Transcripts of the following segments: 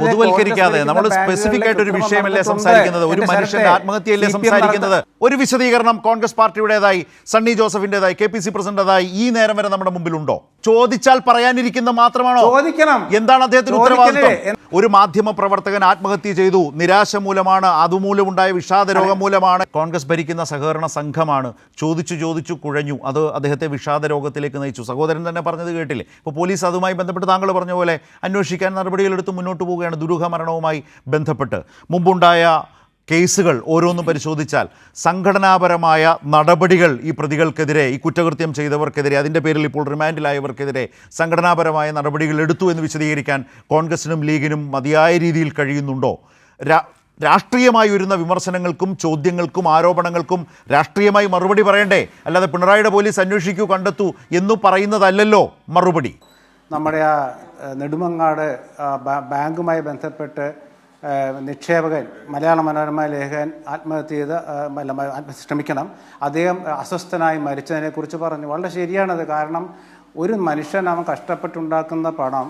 പൊതുവൽക്കരിക്കാതെ നമ്മൾ സ്പെസിഫിക് ആയിട്ട് ഒരു വിഷയമല്ലേ സംസാരിക്കുന്നത്? ഒരു മനുഷ്യന്റെ ആത്മഹത്യയല്ലേ സംസാരിക്കുന്നത്? ഒരു വിശദീകരണം കോൺഗ്രസ് പാർട്ടിയുടേതായി സണ്ണി ജോസഫിന്റേതായി കെ പി സി പ്രസിഡന്റേതായി ഈ നേരം വരെ നമ്മുടെ മുമ്പിലുണ്ടോ? ചോദിച്ചാൽ പറയാനിരിക്കുന്ന മാത്രമാണോ? ചോദിക്കണം. എന്താണ് അദ്ദേഹത്തിന്. ഉത്തരവാദിത്വം? ഒരു മാധ്യമ പ്രവർത്തകൻ ആത്മഹത്യ ചെയ്തു. നിരാശ മൂലമാണ് അതുമൂലമുണ്ടായ വിഷാദ രോഗം മൂലമാണ്. കോൺഗ്രസ് ഭരിക്കുന്ന സഹകരണ സംഘമാണ്. ചോദിച്ചു ചോദിച്ചു കുഴഞ്ഞു. അത് അദ്ദേഹത്തെ വിഷാദ രോഗത്തിലേക്ക് നയിച്ചു. സഹോദരൻ തന്നെ പറഞ്ഞത് കേട്ടില്ലേ? ഇപ്പോൾ പോലീസ് അതുമായി ബന്ധപ്പെട്ട് താങ്കൾ പറഞ്ഞ പോലെ അന്വേഷിക്കാൻ നടപടികളെടുത്ത് മുന്നോട്ട് പോവുകയാണ്. ദുരൂഹ മരണവുമായി ബന്ധപ്പെട്ട്. മുമ്പുണ്ടായ കേസുകൾ ഓരോന്നും പരിശോധിച്ചാൽ സംഘടനാപരമായ നടപടികൾ ഈ പ്രതികൾക്കെതിരെ ഈ കുറ്റകൃത്യം ചെയ്തവർക്കെതിരെ അതിന്റെ പേരിൽ ഇപ്പോൾ റിമാൻഡിലായവർക്കെതിരെ സംഘടനാപരമായ നടപടികൾ എടുത്തു എന്ന് വിശദീകരിക്കാൻ കോൺഗ്രസിനും ലീഗിനും മതിയായ രീതിയിൽ കഴിയുന്നുണ്ടോ? രാഷ്ട്രീയമായി വരുന്ന വിമർശനങ്ങൾക്കും ചോദ്യങ്ങൾക്കും ആരോപണങ്ങൾക്കും രാഷ്ട്രീയമായി മറുപടി പറയണ്ടേ? അല്ലാതെ പിണറായിയുടെ പോലീസ് അന്വേഷിക്കൂ കണ്ടെത്തൂ എന്നു പറയുന്നതല്ലല്ലോ മറുപടി. നമ്മുടെ ആ നെടുമങ്ങാട് ബാങ്കുമായി ബന്ധപ്പെട്ട് നിക്ഷേപകൻ മലയാള മനോരമ ലേഖകൻ ആത്മഹത്യ ചെയ്ത ശ്രമിക്കണം. അദ്ദേഹം അസ്വസ്ഥനായി മരിച്ചതിനെ കുറിച്ച് പറഞ്ഞു. വളരെ ശരിയാണത് കാരണം ഒരു മനുഷ്യൻ അവൻ കഷ്ടപ്പെട്ടുണ്ടാക്കുന്ന പണം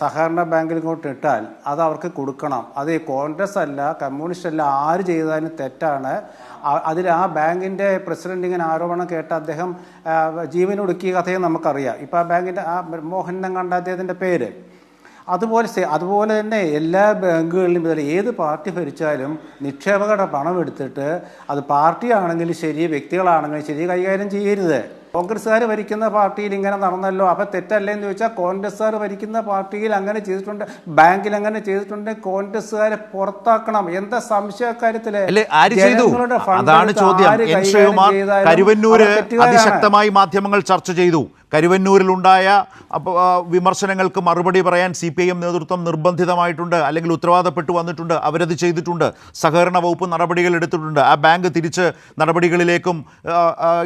സഹകരണ ബാങ്കിൽ ഇങ്ങോട്ട് ഇട്ടാൽ അത് അവർക്ക് കൊടുക്കണം. അത് കോൺഗ്രസ് അല്ല കമ്മ്യൂണിസ്റ്റ് അല്ല ആര് ചെയ്താലും തെറ്റാണ്. അതിൽ ആ ബാങ്കിന്റെ പ്രസിഡന്റ് ഇങ്ങനെ ആരോപണം കേട്ട അദ്ദേഹം ജീവനൊടുക്കിയ കഥയും നമുക്കറിയാം. ഇപ്പോൾ ആ ബാങ്കിന്റെ ആ മോഹൻ കണ്ട അദ്ദേഹത്തിന്റെ പേര്? അതുപോലെ അതുപോലെ തന്നെ എല്ലാ ബാങ്കുകളിലും ഇതിൽ ഏത് പാർട്ടി ഭരിച്ചാലും നിക്ഷേപകരുടെ പണം എടുത്തിട്ട് അത് പാർട്ടിയാണെങ്കിലും ശരി വ്യക്തികളാണെങ്കിലും ശരി കൈകാര്യം ചെയ്യരുത്. കോൺഗ്രസ്സുകാർ ഭരിക്കുന്ന പാർട്ടിയിൽ ഇങ്ങനെ നടന്നല്ലോ അപ്പം തെറ്റല്ലേ എന്ന് ചോദിച്ചാൽ കോൺഗ്രസ്സുകാർ ഭരിക്കുന്ന പാർട്ടിയിൽ അങ്ങനെ ചെയ്തിട്ടുണ്ട് ബാങ്കിൽ അങ്ങനെ ചെയ്തിട്ടുണ്ട് കോൺഗ്രസ്സുകാരെ പുറത്താക്കണം. എന്താ ആര് ചെയ്തു? അതാണ് ചോദ്യം. കരുവന്നൂര് അതിശക്തമായി മാധ്യമങ്ങൾ ചർച്ച ചെയ്തു. കരുവന്നൂരിലുണ്ടായ വിമർശനങ്ങൾക്ക് മറുപടി പറയാൻ സി പി ഐ എം നേതൃത്വം നിർബന്ധിതമായിട്ടുണ്ട് അല്ലെങ്കിൽ ഉത്തരവാദപ്പെട്ടു വന്നിട്ടുണ്ട് അവരത് ചെയ്തിട്ടുണ്ട് സഹകരണ വകുപ്പ് നടപടികൾ എടുത്തിട്ടുണ്ട് ആ ബാങ്ക് തിരിച്ച് നടപടികളിലേക്കും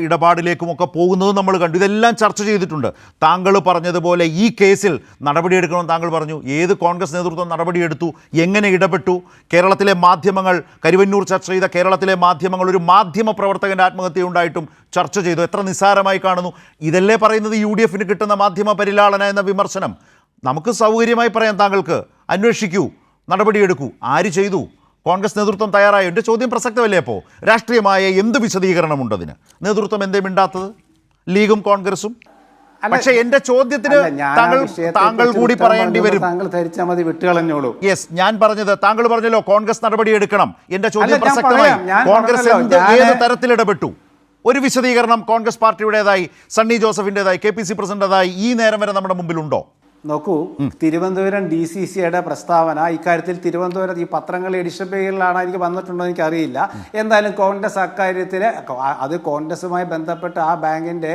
ഇടപാടിലേക്കും ഒക്കെ പോകുന്നത് നമ്മൾ കണ്ടു. ഇതെല്ലാം ചർച്ച ചെയ്തിട്ടുണ്ട്. താങ്കൾ പറഞ്ഞതുപോലെ ഈ കേസിൽ നടപടിയെടുക്കണമെന്ന് താങ്കൾ പറഞ്ഞു. ഏത് കോൺഗ്രസ് നേതൃത്വം നടപടിയെടുത്തു? എങ്ങനെ ഇടപെട്ടു? കേരളത്തിലെ മാധ്യമങ്ങൾ കരുവന്നൂർ ചർച്ച ചെയ്ത കേരളത്തിലെ മാധ്യമങ്ങൾ ഒരു മാധ്യമ പ്രവർത്തകന്റെ ആത്മഹത്യ ഉണ്ടായിട്ടും ചർച്ച ചെയ്തു. എത്ര നിസ്സാരമായി കാണുന്നു. ഇതല്ലേ പറയുന്നത് യു ഡി എഫിന് കിട്ടുന്ന മാധ്യമ പരിലാളന എന്ന വിമർശനം. നമുക്ക് സൗകര്യമായി പറയാം താങ്കൾക്ക്. അന്വേഷിക്കൂ. നടപടിയെടുക്കൂ. ആര് ചെയ്തു? കോൺഗ്രസ് നേതൃത്വം തയ്യാറായോ? എന്റെ ചോദ്യം പ്രസക്തമല്ലേ അപ്പോൾ രാഷ്ട്രീയമായ എന്ത് വിശദീകരണമുണ്ട് അതിന്? നേതൃത്വം എന്തേ മിണ്ടാത്തത്? ലീഗും കോൺഗ്രസും? പക്ഷേ എന്റെ ചോദ്യത്തിന് താങ്കൾ താങ്കൾ കൂടി പറയേണ്ടി വരും. താങ്കൾ ധരിച്ചാൽ മതി വിട്ടുകളഞ്ഞോളൂ. യെസ് ഞാൻ പറഞ്ഞത് താങ്കൾ പറഞ്ഞല്ലോ കോൺഗ്രസ് നടപടി എടുക്കണം എന്റെ ചോദ്യം പ്രസക്തമായി. കോൺഗ്രസ് ഏത് തരത്തിൽ ഇടപെട്ടു ഒരു വിശദീകരണം കോൺഗ്രസ് പാർട്ടിയുടേതായി സണ്ണി ജോസഫിന്റെതായി കെ പി സി പ്രസിഡന്റേതായി ഈ നേരം വരെ നമ്മുടെ മുമ്പിലുണ്ടോ? നോക്കൂ തിരുവനന്തപുരം ഡി സി സിയുടെ പ്രസ്താവന ഇക്കാര്യത്തിൽ തിരുവനന്തപുരം ഈ പത്രങ്ങൾ എഡിഷൻ പേജിലാണ് എനിക്ക് വന്നിട്ടുണ്ടോ എനിക്ക് അറിയില്ല എന്തായാലും കോൺഗ്രസ് അക്കാര്യത്തിൽ അത് കോൺഗ്രസുമായി ബന്ധപ്പെട്ട് ആ ബാങ്കിന്റെ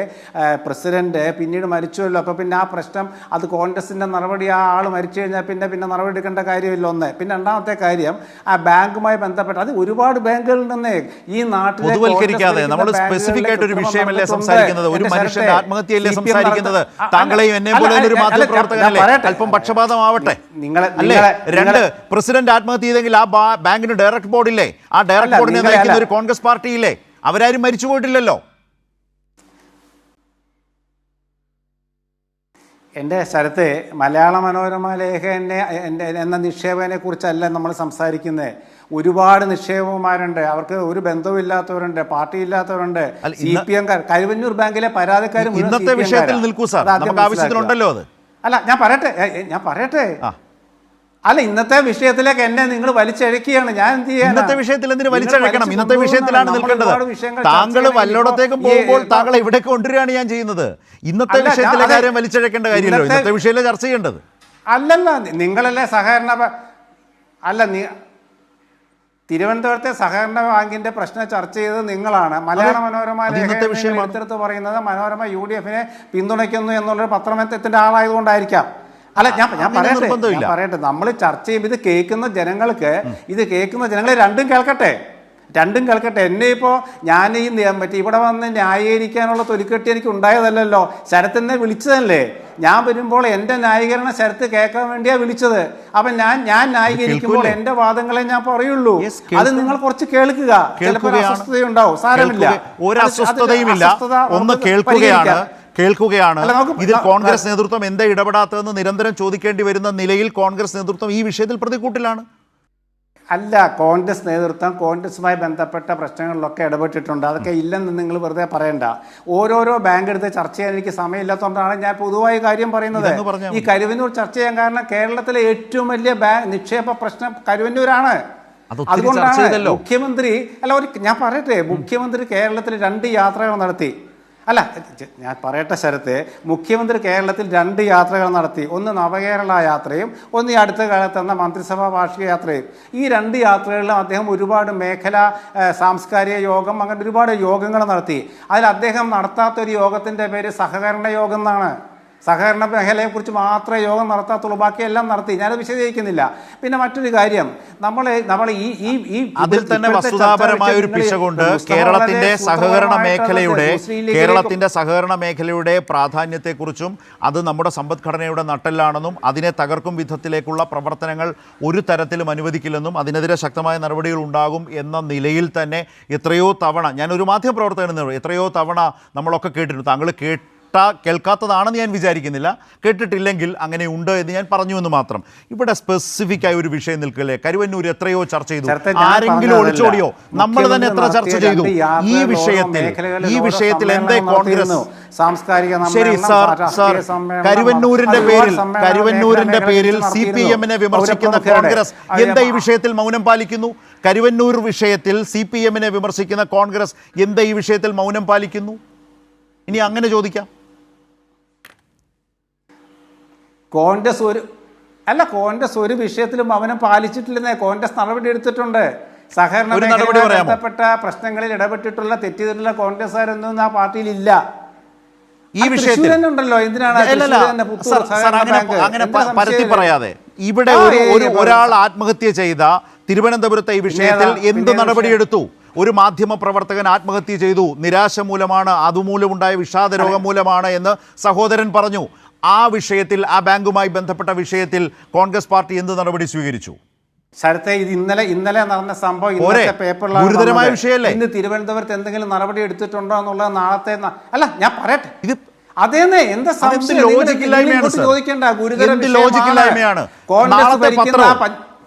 പ്രസിഡന്റ് പിന്നീട് മരിച്ചുവല്ലോ. അപ്പൊ പിന്നെ ആ പ്രശ്നം അത് കോൺഗ്രസിന്റെ നടപടി ആ ആൾ മരിച്ചു കഴിഞ്ഞാൽ പിന്നെ പിന്നെ നടപടി എടുക്കേണ്ട കാര്യമില്ല ഒന്ന്. പിന്നെ രണ്ടാമത്തെ കാര്യം ആ ബാങ്കുമായി ബന്ധപ്പെട്ട് അത് ഒരുപാട് ബാങ്കുകളിൽ നിന്ന് ഈ നാട്ടിൽ നമ്മൾ സ്പെസിഫിക് ആയിട്ട് ഒരു വിഷയമല്ലേ സംസാരിക്കുന്നത്? ഒരു മനുഷ്യന്റെ ആത്മഹത്യയല്ലേ സംസാരിക്കുന്നത്? CPM നടത്ത- താങ്കളെയും എന്നെ പോലെ ഒരു അല്ല, അല്പം പക്ഷപാതമാവട്ടെ. അല്ലേ? രണ്ട് പ്രസിഡന്റ് ആത്മഹത്യ ചെയ്തെങ്കിൽ ആ ബാങ്കിന് ഡയറക്ട് ബോർഡില്ലേ? ആ ഡയറക്ട് ബോർഡിനെ നയിക്കുന്ന ഒരു കോൺഗ്രസ് പാർട്ടിയില്ലേ? അവരാരും മരിച്ചു പോയിട്ടില്ലല്ലോ. എന്റെ സ്ഥലത്ത് മലയാള മനോരമ ലേഖനെ എന്റെ എന്ന നിക്ഷേപനെ കുറിച്ചല്ല നമ്മൾ സംസാരിക്കുന്നത് ഒരുപാട് നിക്ഷേപകന്മാരുണ്ട്. അവർക്ക് ഒരു ബന്ധവുമില്ലാത്തവരുണ്ട് പാർട്ടി ഇല്ലാത്തവരുണ്ട് സി പി എംകാർ കരുവന്നൂർ ബാങ്കിലെ പരാതിക്കാരും ഇന്നത്തെ വിഷയത്തിൽ നിൽക്കൂ സാർ. നമുക്ക് ആവശ്യത്തിലുണ്ടല്ലോ അത്. അല്ല ഞാൻ പറയട്ടെ. ഞാൻ പറയട്ടെ. അല്ല ഇന്നത്തെ വിഷയത്തിലേക്ക് എന്നെ നിങ്ങൾ വലിച്ചഴക്കുകയാണ്. ഞാൻ എന്ത് ചെയ്യാൻ ഇന്നത്തെ വിഷയത്തിൽ എന്തിനു വലിച്ചഴക്കണം? ഇന്നത്തെ. വിഷയത്തിലാണ് നിൽക്കേണ്ടത്. താങ്കൾ വല്ലോടത്തേക്ക് പോകുമ്പോൾ താങ്കൾ ഇവിടെ കൊണ്ടുവരികയാണ് ഞാൻ ചെയ്യുന്നത്. ഇന്നത്തെ വിഷയത്തിലെ കാര്യം വലിച്ചഴക്കേണ്ട കാര്യമില്ലല്ലോ. ഇന്നത്തെ- വിഷയത്തിലെ ചർച്ച ചെയ്യേണ്ടത്? അല്ലല്ല നിങ്ങളല്ലേ സഹകരണ അല്ല നീ തിരുവനന്തപുരത്തെ സഹകരണ ബാങ്കിന്റെ പ്രശ്നം ചർച്ച ചെയ്തത് നിങ്ങളാണ്. മലയാള മനോരമ. എടുത്തെടുത്ത് പറയുന്നത് മനോരമ യു ഡി എഫിനെ പിന്തുണയ്ക്കുന്നു എന്നുള്ളൊരു പത്രമത്തിന്റെ ആളായതുകൊണ്ടായിരിക്കാം. അല്ല ഞാൻ ഞാൻ പറയട്ടെ ഞാൻ പറയട്ടെ. നമ്മൾ ചർച്ച ചെയ്യുമ്പോൾ ഇത് കേൾക്കുന്ന ജനങ്ങൾക്ക് ഇത് കേൾക്കുന്ന ജനങ്ങൾ രണ്ടും കേൾക്കട്ടെ. രണ്ടും കേൾക്കട്ടെ. എന്നെ ഇപ്പോൾ ഞാൻ ഈ പറ്റി ഇവിടെ വന്ന് ന്യായീകരിക്കാനുള്ള തൊലിക്കെട്ടി എനിക്ക് ഉണ്ടായതല്ലല്ലോ. ശരത്തിനെ വിളിച്ചതല്ലേ? ഞാൻ വരുമ്പോൾ എന്റെ ന്യായീകരണ ശരത്ത് കേൾക്കാൻ വേണ്ടിയാ വിളിച്ചത്. അപ്പം ഞാൻ ഞാൻ ന്യായീകരിക്കുമ്പോൾ എന്റെ എന്റെ വാദങ്ങളെ ഞാൻ പറയുള്ളൂ. അത് നിങ്ങൾ കുറച്ച് കേൾക്കുക. ചിലപ്പോൾ. അസ്വസ്ഥതയുണ്ടാവും സാരമില്ല. ഒരു അസ്വസ്ഥതയുമില്ല ഒന്ന് കേൾക്കുകയാണ്. കേൾക്കുകയാണ്. ഇതിൽ കോൺഗ്രസ് നേതൃത്വം എന്താ ഇടപെടാത്തതെന്ന് നിരന്തരം ചോദിക്കേണ്ടി വരുന്ന നിലയിൽ കോൺഗ്രസ് നേതൃത്വം ഈ വിഷയത്തിൽ പ്രതികൂട്ടിലാണ് അല്ല കോൺഗ്രസ് നേതൃത്വം കോൺഗ്രസുമായി ബന്ധപ്പെട്ട പ്രശ്നങ്ങളിലൊക്കെ ഇടപെട്ടിട്ടുണ്ട്. അതൊക്കെ ഇല്ലെന്ന് നിങ്ങൾ വെറുതെ പറയണ്ട. ഓരോരോ ബാങ്ക് എടുത്ത് ചർച്ച ചെയ്യാൻ എനിക്ക് സമയമില്ലാത്തതുകൊണ്ടാണ് ഞാൻ പൊതുവായി കാര്യം പറയുന്നത്. ഈ കരുവന്നൂർ ചർച്ച ചെയ്യാൻ കാരണം കേരളത്തിലെ ഏറ്റവും വലിയ ബാങ്ക് നിക്ഷേപ പ്രശ്നം കരുവന്നൂരാണ്. അതുകൊണ്ടാണ്. മുഖ്യമന്ത്രി അല്ല ഒരു ഞാൻ പറയട്ടെ മുഖ്യമന്ത്രി കേരളത്തിൽ രണ്ട് യാത്രകൾ നടത്തി. അല്ല ഞാൻ പറയട്ടെ ശരത്തെ. മുഖ്യമന്ത്രി കേരളത്തിൽ രണ്ട് യാത്രകൾ നടത്തി. ഒന്ന് നവകേരള യാത്രയും ഒന്ന് ഈ അടുത്ത കാലത്ത് എന്ന മന്ത്രിസഭാ വാർഷിക യാത്രയും. ഈ രണ്ട് യാത്രകളിലും അദ്ദേഹം ഒരുപാട് മേഖല സാംസ്കാരിക യോഗം അങ്ങനെ ഒരുപാട് യോഗങ്ങൾ നടത്തി. അതിൽ അദ്ദേഹം നടത്താത്തൊരു യോഗത്തിന്റെ പേര് സഹകരണ യോഗം എന്നാണ്. സഹകരണ മേഖലയെക്കുറിച്ച് മാത്രമേ യോഗം നടത്താത്തുള്ളൂ ബാക്കിയെല്ലാം നടത്തി. ഞാനത് വിശദീകരിക്കുന്നില്ല. പിന്നെ മറ്റൊരു കാര്യം നമ്മൾ നമ്മൾ ഈ ഈ ഈ അതിൽ തന്നെ വസ്തുതാപരമായ ഒരു പിശകുണ്ട്. കേരളത്തിന്റെ സഹകരണ മേഖലയുടെ കേരളത്തിന്റെ സഹകരണ മേഖലയുടെ പ്രാധാന്യത്തെക്കുറിച്ചും അത് നമ്മുടെ സമ്പദ്ഘടനയുടെ നട്ടെല്ലാണെന്നും അതിനെ തകർക്കും വിധത്തിലേക്കുള്ള പ്രവർത്തനങ്ങൾ ഒരു തരത്തിലും അനുവദിക്കില്ലെന്നും അതിനെതിരെ ശക്തമായ നടപടികൾ ഉണ്ടാകും എന്ന നിലയിൽ തന്നെ എത്രയോ തവണ ഞാനൊരു മാധ്യമപ്രവർത്തകൻ മാധ്യമ പ്രവർത്തകൻ എത്രയോ തവണ നമ്മളൊക്കെ കേട്ടിട്ടുണ്ട്. താങ്കൾ കേട്ട കേൾക്കാത്തതാണെന്ന് ഞാൻ വിചാരിക്കുന്നില്ല. കേട്ടിട്ടില്ലെങ്കിൽ അങ്ങനെ ഉണ്ട് എന്ന് ഞാൻ പറഞ്ഞു എന്ന് മാത്രം. ഇവിടെ സ്പെസിഫിക് ആയി ഒരു വിഷയം നിൽക്കില്ലേ? കരുവന്നൂർ എത്രയോ ചർച്ച ചെയ്തു. ആരെങ്കിലും ഒളിച്ചോടിയോ? നമ്മൾ തന്നെ എത്ര ചർച്ച ചെയ്തു. ഈ വിഷയത്തിൽ ഈ വിഷയത്തിൽ എന്തേ കോൺഗ്രസ്? സാംസ്കാരിക ശരി സാർ സാർ കരുവന്നൂരിന്റെ പേരിൽ കരുവന്നൂരിന്റെ പേരിൽ സി. പി എമ്മിനെ വിമർശിക്കുന്ന കോൺഗ്രസ് എന്താ ഈ വിഷയത്തിൽ മൗനം പാലിക്കുന്നു? കരുവന്നൂർ വിഷയത്തിൽ സി പി എമ്മിനെ വിമർശിക്കുന്ന കോൺഗ്രസ് എന്താ ഈ വിഷയത്തിൽ മൗനം പാലിക്കുന്നു? ഇനി അങ്ങനെ ചോദിക്കാം. കോൺഗ്രസ് ഒരു അല്ല കോൺഗ്രസ് ഒരു വിഷയത്തിലും അവനെ പാലിച്ചിട്ടില്ലെന്നേ. കോൺഗ്രസ് നടപടി എടുത്തിട്ടുണ്ട്. സഹകരണ? ബന്ധപ്പെട്ട പ്രശ്നങ്ങളിൽ ഇടപെട്ടിട്ടുള്ള തെറ്റിദ്ധരുള്ള കോൺഗ്രസ്സുകാരൊന്നും ആ പാർട്ടിയിൽ ഇല്ല ഈ വിഷയത്തിൽ ഉണ്ടല്ലോ. എന്തിനാണ് അങ്ങനെ പരത്തി പറയാതെ. ഇവിടെ ഒരു ഒരു ഒരാൾ ആത്മഹത്യ ചെയ്ത തിരുവനന്തപുരത്തെ ഈ വിഷയത്തിൽ? എന്ത് നടപടിയെടുത്തു? ഒരു മാധ്യമ പ്രവർത്തകൻ ആത്മഹത്യ ചെയ്തു. നിരാശ മൂലമാണ് അതുമൂലമുണ്ടായ വിഷാദ രോഗം മൂലമാണ് എന്ന് സഹോദരൻ പറഞ്ഞു. ആ വിഷയത്തിൽ ആ ബാങ്കുമായി ബന്ധപ്പെട്ട വിഷയത്തിൽ കോൺഗ്രസ് പാർട്ടി എന്ത് നടപടി സ്വീകരിച്ചു ശരത്തെ ഇത് ഇന്നലെ ഇന്നലെ നടന്ന സംഭവം? ഇന്നത്തെ പേപ്പറിലാണ്. വിഷയമല്ലേ? ഇന്ന് തിരുവനന്തപുരത്ത് എന്തെങ്കിലും നടപടി എടുത്തിട്ടുണ്ടോ എന്നുള്ളത് നാളത്തെ അല്ല ഞാൻ പറയട്ടെ ഇത് അതേന്നെ എന്താ സംശയം? ചോദിക്കണ്ട ഗുരുതര. ലോജിക്കില്ലായ്മയാണ് കോൺഗ്രസ് ഭരിക്കുന്ന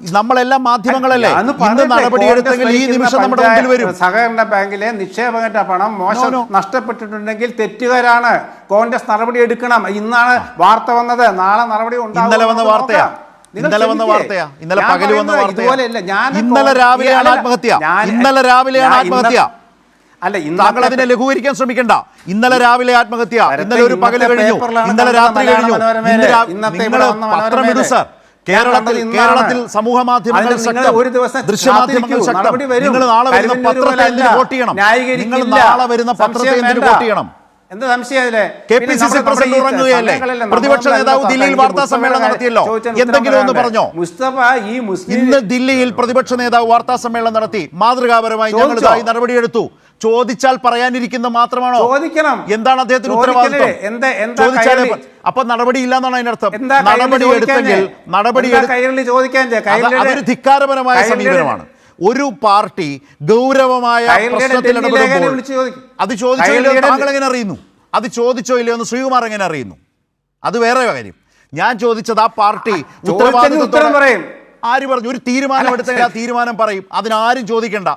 നമ്മളെല്ലാം മാധ്യമങ്ങളല്ലേ? നടപടിയെടുത്തെങ്കിൽ ഈ നിമിഷം നമ്മുടെ മുമ്പിൽ വരും. സഹകരണ ബാങ്കിലെ നിക്ഷേപകന്റെ പണം മോശം. നഷ്ടപ്പെട്ടിട്ടുണ്ടെങ്കിൽ തെറ്റുകാരാണ്. കോൺഗ്രസ് നടപടി എടുക്കണം. ഇന്നാണ് വാർത്ത വന്നത്. നാളെ നടപടി ഇന്നലെ വന്ന വാർത്തയാ. ഇന്നലെ വന്ന വാർത്തയാ. ഇന്നലെ പകൽ വന്ന വാർത്തയാ. ഇന്നലെ രാവിലെയാണ് ആത്മഹത്യ. ഇന്നലെ രാവിലെയാണ് ആത്മഹത്യ. അല്ല താങ്കൾ അതിനെ ലഘൂകരിക്കാൻ ശ്രമിക്കണ്ട. ഇന്നലെ രാവിലെ ആത്മഹത്യ. ഇന്നലെ ഒരു പകൽ കഴിഞ്ഞു. ഇന്നലെ രാത്രി കഴിഞ്ഞു. ഇന്നത്തെ പത്രം ഇടൂ സാർ. കേരളത്തിൽ. കേരളത്തിൽ സമൂഹ മാധ്യമങ്ങൾ ശക്തം. ഒരു ദിവസം ദൃശ്യമാധ്യമങ്ങൾ. ശക്തം. നിങ്ങൾ നാളെ വരുന്ന പത്രത്തെ എന്തിനു വോട്ട് ചെയ്യണം? നിങ്ങൾ നാളെ വരുന്ന പത്രത്തെ എന്തിനു വോട്ട് ചെയ്യണം? എന്താ സംശയം അതിലെ? K P C C president ഉറങ്ങുകയല്ലേ? പ്രതിപക്ഷ നേതാവ് ദില്ലിയിൽ വാർത്താ സമ്മേളനം നടത്തിയല്ലോ? എന്തെങ്കിലും ഒന്ന് പറഞ്ഞോ? മുസ്തഫ ഈ മുസ്ലിം ഇന്ന് ദില്ലിയിൽ പ്രതിപക്ഷ നേതാവ് വാർത്താ സമ്മേളനം നടത്തി. മാതൃകാപരമായി ഞങ്ങൾ നടപടിയെടുത്തു. ചോദിച്ചാൽ പറയാനിരിക്കുന്ന മാത്രമാണോ? ചോദിക്കണം. എന്താണ് അദ്ദേഹത്തിന്? ഉത്തരവാദിത്വം? അപ്പൊ നടപടി ഇല്ലെന്നാണ് അതിനർത്ഥം. എന്താ നടപടി എടുത്തെങ്കിൽ നടപടി അതൊരു ധിക്കാരപരമായ സമീപനമാണ്. ഒരു പാർട്ടി ഗൗരവമായ പ്രശ്നത്തിൽ ഇടപെടുമ്പോൾ. അത് ചോദിച്ചോ താങ്കൾ എങ്ങനെ അറിയുന്നു? അത് ചോദിച്ചോ ഇല്ലയോ എന്ന് ശ്രീകുമാർ എങ്ങനെ അറിയുന്നു? അത് വേറെ കാര്യം. ഞാൻ ചോദിച്ചത് ആ പാർട്ടി ഉത്തരവാദിത്വം ഉത്തരം പറയും. ആര് പറഞ്ഞു? ഒരു തീരുമാനം എടുത്തെങ്കിൽ ആ തീരുമാനം പറയും. അതിനാരും ചോദിക്കണ്ട.